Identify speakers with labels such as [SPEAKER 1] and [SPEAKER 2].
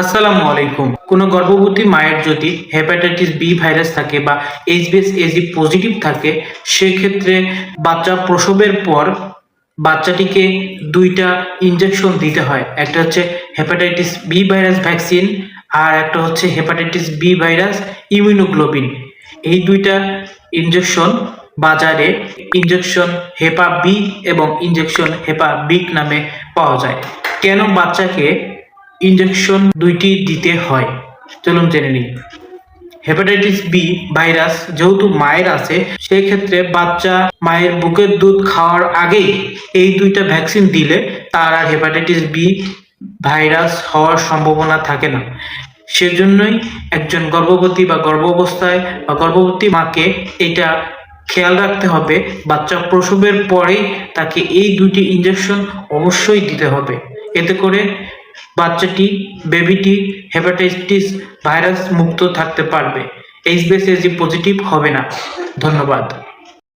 [SPEAKER 1] আসসালামু আলাইকুম। কোনো গর্ভবতী মায়ের যদি হেপাটাইটিস বি ভাইরাস থাকে বা এইচবিএস এজি পজিটিভ থাকে, সেক্ষেত্রে বাচ্চা প্রসবের পর বাচ্চাটিকে দুইটা ইনজেকশন দিতে হয়। একটা হচ্ছে হেপাটাইটিস বি ভাইরাস ভ্যাকসিন আর একটা হচ্ছে হেপাটাইটিস বি ভাইরাস ইমিউনোগ্লোবিন এই দুইটা ইনজেকশন বাজারে ইনজেকশন হেপা বি এবং ইনজেকশন হেপা বিক নামে পাওয়া যায়। কেন বাচ্চাকে ইনজেকশন দুইটি দিতে হয়। চলুন জেনে নিই। হেপাটাইটিস বি ভাইরাস যেহেতু মায়ের আছে সেই ক্ষেত্রে বাচ্চা মায়ের বুকের দুধ খাওয়ার আগেই এই দুইটা ভ্যাকসিন দিলে তার আর হেপাটাইটিস বি ভাইরাস হওয়ার সম্ভাবনা থাকে না। সেজন্যই একজন গর্ভবতী বা গর্ভ অবস্থায় বা গর্ভবতী মাকে এটা খেয়াল রাখতে হবে। বাচ্চা প্রসবের পরেই তাকে এই দুটি ইনজেকশন অবশ্যই দিতে হবে। এতে করে বাচ্চাটি বেবিটি হেপাটাইটিস ভাইরাস মুক্ত থাকতে পারবে? এইচবিএসএসজি পজিটিভ হবে না। ধন্যবাদ।